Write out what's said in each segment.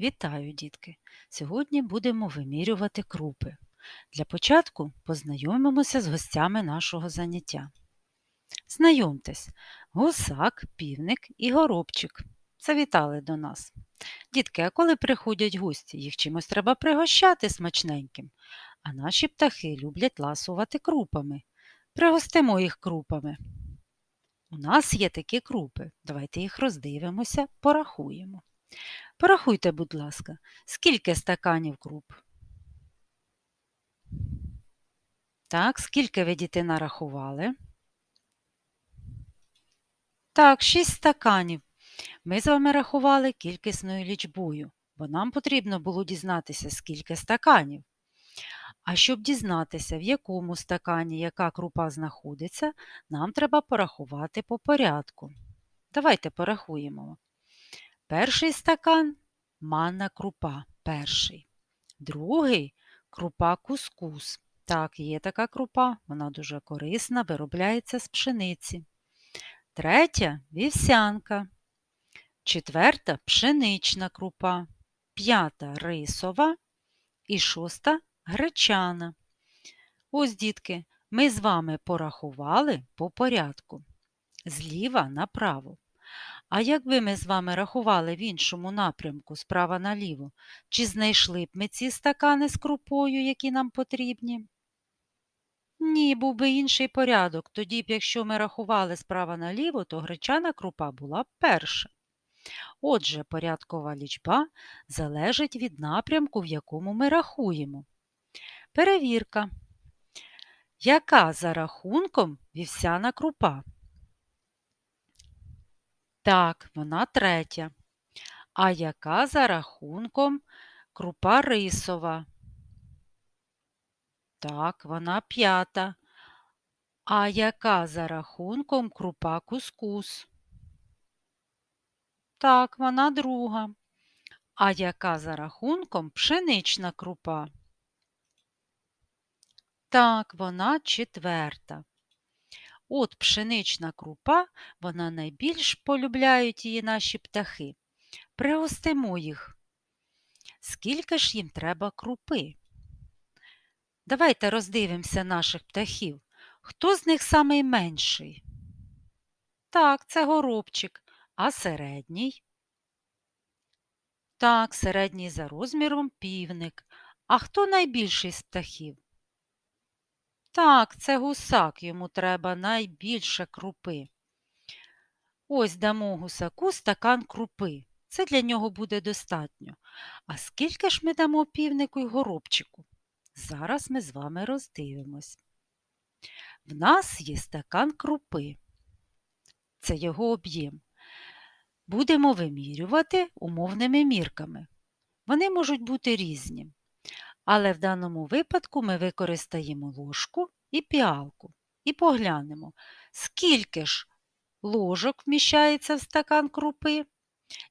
Вітаю, дітки! Сьогодні будемо вимірювати крупи. Для початку познайомимося з гостями нашого заняття. Знайомтесь, гусак, півник і горобчик. Завітали до нас. Дітки, а коли приходять гості, їх чимось треба пригощати смачненьким, а наші птахи люблять ласувати крупами. Пригостимо їх крупами. У нас є такі крупи. Давайте їх роздивимося, порахуємо. Порахуйте, будь ласка, скільки стаканів круп? Так, скільки ви діти нарахували? Так, шість стаканів. Ми з вами рахували кількісною лічбою, бо нам потрібно було дізнатися, скільки стаканів. А щоб дізнатися, в якому стакані яка крупа знаходиться, нам треба порахувати по порядку. Давайте порахуємо. Перший стакан манна крупа. Перший. Другий крупа кускус. Так, є така крупа, вона дуже корисна, виробляється з пшениці. Третя вівсянка. Четверта пшенична крупа. П'ята рисова і шоста гречана. Ось, дітки, ми з вами порахували по порядку. Зліва направо. А якби ми з вами рахували в іншому напрямку, справа наліво, чи знайшли б ми ці стакани з крупою, які нам потрібні? Ні, був би інший порядок. Тоді б, якщо ми рахували справа наліво, то гречана крупа була б перша. Отже, порядкова лічба залежить від напрямку, в якому ми рахуємо. Перевірка. Яка за рахунком вівсяна крупа? Так, вона третя. А яка за рахунком крупа рисова? Так, вона п'ята. А яка за рахунком крупа кускус? Так, вона друга. А яка за рахунком пшенична крупа? Так, вона четверта. От пшенична крупа, вона найбільш полюбляють її наші птахи. Пригостимо їх. Скільки ж їм треба крупи? Давайте роздивимося наших птахів. Хто з них самий менший? Так, це горобчик. А середній? Так, середній за розміром півник. А хто найбільший з птахів? Так, це гусак, йому треба найбільше крупи. Ось дамо гусаку стакан крупи. Це для нього буде достатньо. А скільки ж ми дамо півнику й горобчику? Зараз ми з вами роздивимось. В нас є стакан крупи. Це його об'єм. Будемо вимірювати умовними мірками. Вони можуть бути різні. Але в даному випадку ми використаємо ложку і піалку і поглянемо, скільки ж ложок вміщається в стакан крупи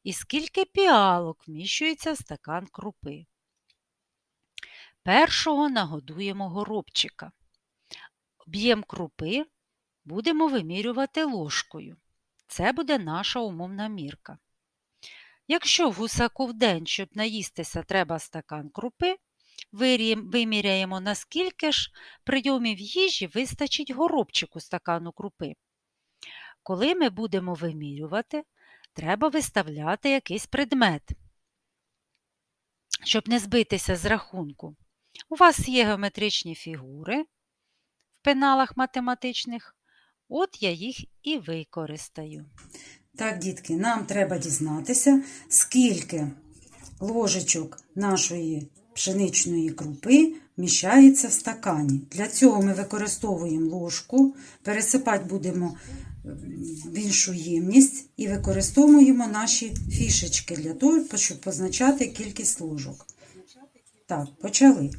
і скільки піалок вміщується в стакан крупи. Першого нагодуємо горобчика. Об'єм крупи будемо вимірювати ложкою. Це буде наша умовна мірка. Якщо гусаку в день, щоб наїстися, треба стакан крупи, виміряємо, наскільки ж прийомів їжі вистачить горобчику стакану крупи. Коли ми будемо вимірювати, треба виставляти якийсь предмет, щоб не збитися з рахунку. У вас є геометричні фігури в пеналах математичних, от я їх і використаю. Так, дітки, нам треба дізнатися, скільки ложечок нашої пшеничної крупи вміщається в стакані. Для цього ми використовуємо ложку, пересипати будемо в іншу ємність і використовуємо наші фішечки для того, щоб позначати кількість ложок. Так, почали.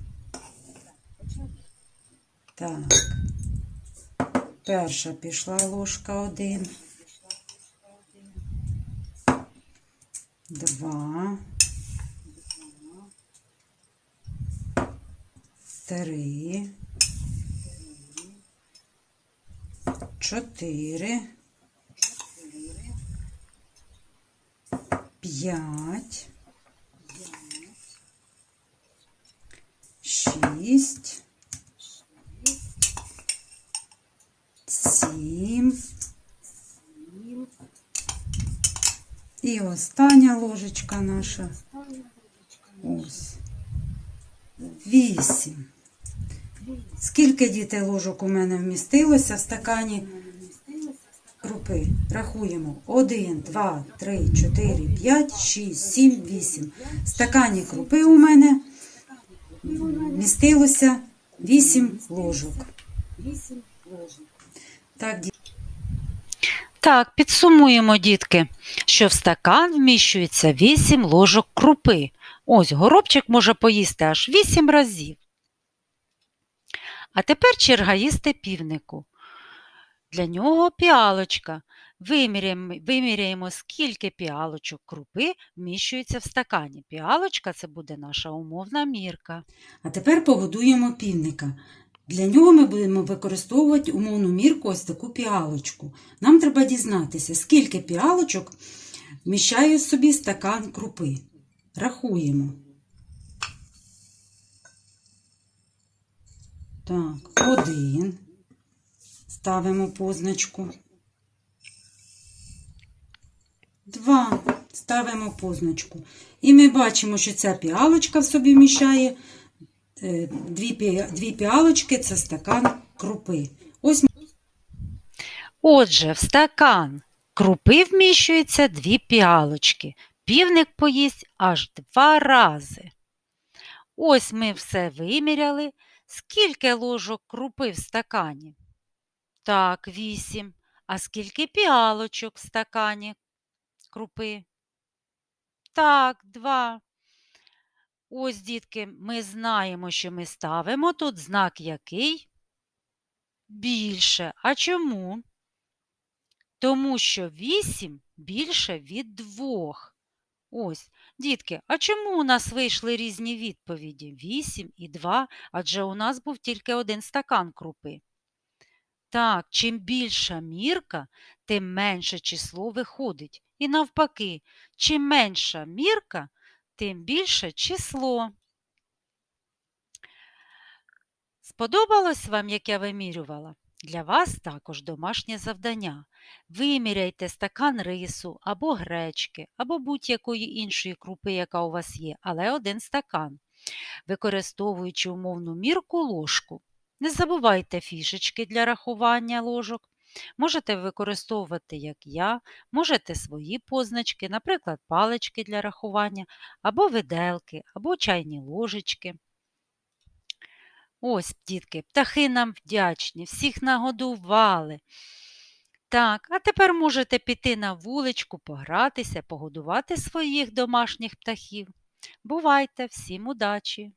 Так. Перша пішла ложка один. Два. Три. Чотири. П'ять. шість, сім. І остання ложечка наша. Ось. Вісім. Скільки дітей ложок у мене вмістилося в стакані крупи? Рахуємо. 1, 2, 3, 4, 5, 6, 7, 8. В стакані крупи у мене вмістилося 8 ложок. Так, дітки. Так, підсумуємо, дітки, що в стакан вміщується 8 ложок крупи. Ось горобчик може поїсти аж 8 разів. А тепер черга їсти півнику. Для нього піалочка. Виміряємо, виміряємо, скільки піалочок крупи вміщується в стакані. Піалочка це буде наша умовна мірка. А тепер погодуємо півника. Для нього ми будемо використовувати умовну мірку ось таку піалочку. Нам треба дізнатися, скільки піалочок вміщає в собі стакан крупи. Рахуємо. Так, один. Ставимо позначку. Два. Ставимо позначку. І ми бачимо, що ця піалочка в собі вміщає е, дві, дві піалочки це стакан крупи. Ось Отже, в стакан крупи вміщується дві піалочки. Півник поїсть аж два рази. Ось ми все виміряли. Скільки ложок крупи в стакані? Так, вісім. А скільки піалочок в стакані крупи? Так, два. Ось, дітки, ми знаємо, що ми ставимо тут знак який? Більше. А чому? Тому що 8 більше від 2. Ось, дітки, а чому у нас вийшли різні відповіді? 8 і 2, адже у нас був тільки один стакан крупи. Так, чим більша мірка, тим менше число виходить. І навпаки, чим менша мірка, тим більше число. Сподобалось вам, як я вимірювала? Для вас також домашнє завдання. Виміряйте стакан рису або гречки, або будь-якої іншої крупи, яка у вас є, але один стакан, використовуючи умовну мірку ложку. Не забувайте фішечки для рахування ложок. Можете використовувати, як я, можете свої позначки, наприклад, палички для рахування, або виделки, або чайні ложечки. Ось, дітки, птахи нам вдячні, всіх нагодували. Так, а тепер можете піти на вуличку, погратися, погодувати своїх домашніх птахів. Бувайте, всім удачі!